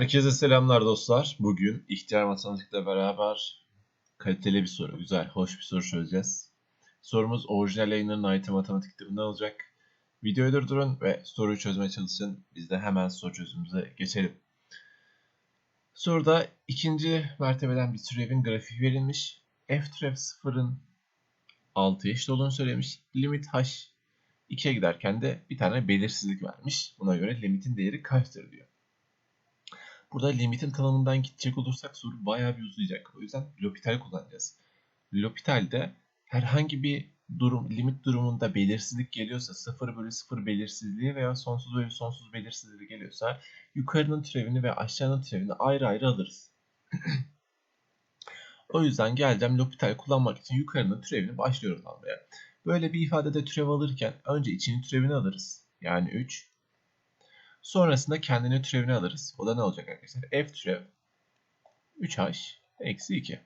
Herkese selamlar dostlar. Bugün ihtiyar matematikle beraber kaliteli bir soru, güzel, hoş bir soru çözeceğiz. Sorumuz orijinal yayınlarının ait matematik kitabından olacak. Videoyu durdurun ve soruyu çözmeye çalışın. Biz de hemen soru çözümümüze geçelim. Soruda ikinci mertebeden bir türevin grafiği verilmiş. F türev sıfırın 6 eşit olduğunu söylemiş. Limit h 2'ye giderken de bir tane belirsizlik vermiş. Buna göre limitin değeri kaçtır diyor. Burada limitin tanımından gidecek olursak soru bayağı bir uzayacak. O yüzden L'Hopital kullanacağız. L'Hopital'de herhangi bir durum, limit durumunda belirsizlik geliyorsa 0 bölü 0 belirsizliği veya sonsuz bölü sonsuz belirsizliği geliyorsa yukarının türevini ve aşağının türevini ayrı ayrı alırız. o yüzden geleceğim L'Hopital kullanmak için yukarının türevini başlıyorum almaya. Böyle bir ifadede türev alırken önce içinin türevini alırız. Yani 3 Sonrasında kendine türevini alırız. O da ne olacak arkadaşlar? F türev 3h eksi 2.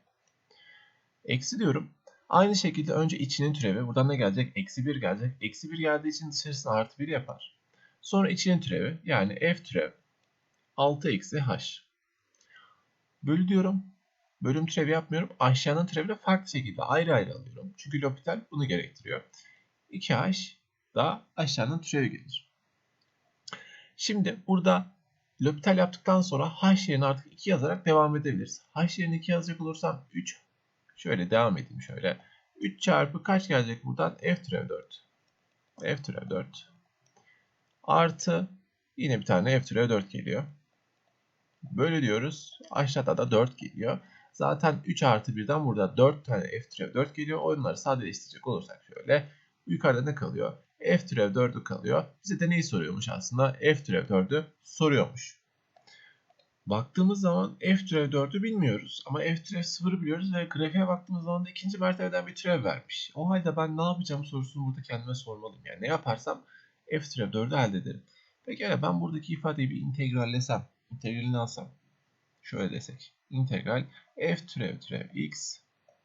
Eksi diyorum. Aynı şekilde önce içinin türevi. Buradan ne gelecek? Eksi 1 gelecek. Eksi 1 geldiği için dışarısına artı 1 yapar. Sonra içinin türevi. Yani f türev 6 eksi h. Bölü diyorum. Bölüm türevi yapmıyorum. Aşağının türevini farklı şekilde ayrı ayrı alıyorum. Çünkü L'Hopital bunu gerektiriyor. 2h da aşağının türevi gelir. Şimdi burada L'Hopital yaptıktan sonra h yerine artık 2 yazarak devam edebiliriz. h yerine 2 yazacak olursam 3. Şöyle devam edeyim şöyle. 3 çarpı kaç gelecek buradan? f türev 4. f türev 4. Artı yine bir tane f türev 4 geliyor. Böyle diyoruz. Aşağıda da 4 geliyor. Zaten 3 artı 1'den burada 4 tane f türev 4 geliyor. Onları sadeleştirecek olursak şöyle. Yukarıda ne kalıyor? F türev 4'ü kalıyor. Bize de neyi soruyormuş aslında? f türev 4'ü soruyormuş. Baktığımız zaman f türev 4'ü bilmiyoruz. Ama f türev 0'ı biliyoruz ve grafiğe baktığımız zaman da ikinci mertebeden bir türev vermiş. O halde ben ne yapacağım sorusunu burada kendime sormalıyım. Yani ne yaparsam f türev 4'ü elde ederim. Peki ben buradaki ifadeyi bir integrallesem, integralini alsam. Şöyle desek. İntegral f türev türev x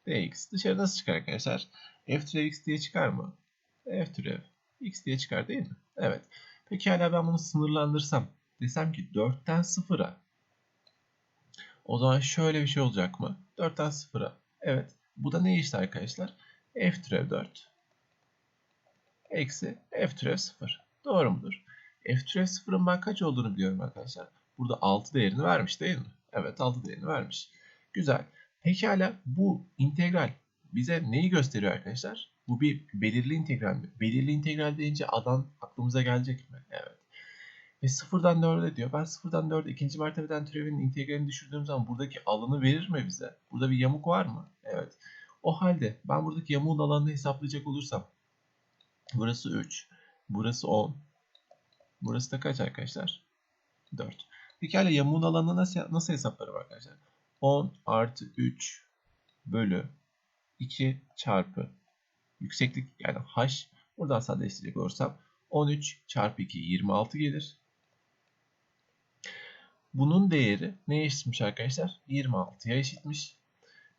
dx. Dışarı nasıl çıkar arkadaşlar? f türev x diye çıkar mı? f türev x diye çıkar değil mi? Evet. Peki hala ben bunu sınırlandırsam. Desem ki 4'ten 0'a. O zaman şöyle bir şey olacak mı? 4'ten 0'a. Evet. Bu da ne işte arkadaşlar? f türev 4 eksi f türev 0. Doğru mudur? f türev 0'ın ben kaç olduğunu biliyorum arkadaşlar. Burada 6 değerini vermiş değil mi? Evet 6 değerini vermiş. Güzel. Pekala bu integral bize neyi gösteriyor arkadaşlar? Bu bir belirli integral mi? Belirli integral deyince adan aklımıza gelecek mi? Evet. Ve sıfırdan 4'e diyor. Ben sıfırdan 4'e ikinci mertebeden türevinin integralini düşürdüğüm zaman buradaki alanı verir mi bize? Burada bir yamuk var mı? Evet. O halde ben buradaki yamuğun alanını hesaplayacak olursam burası 3, burası 10, burası da kaç arkadaşlar? 4. Pekala yamuğun alanını nasıl, nasıl hesaplarım arkadaşlar? 10 artı 3 bölü 2 çarpı yükseklik yani h buradan sadeleştirecek olursam 13 çarpı 2 26 gelir. Bunun değeri neye eşitmiş arkadaşlar? 26'ya eşitmiş.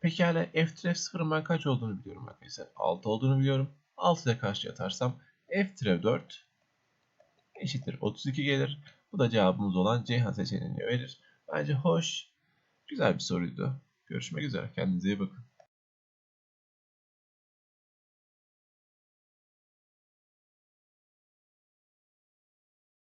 Pekala f türev 0'ın ben kaç olduğunu biliyorum arkadaşlar. 6 olduğunu biliyorum. 6 ile karşıya atarsam f türev 4 eşittir 32 gelir. Bu da cevabımız olan Ceyhan seçeneğini verir. Bence hoş, güzel bir soruydu. Görüşmek üzere. Kendinize iyi bakın.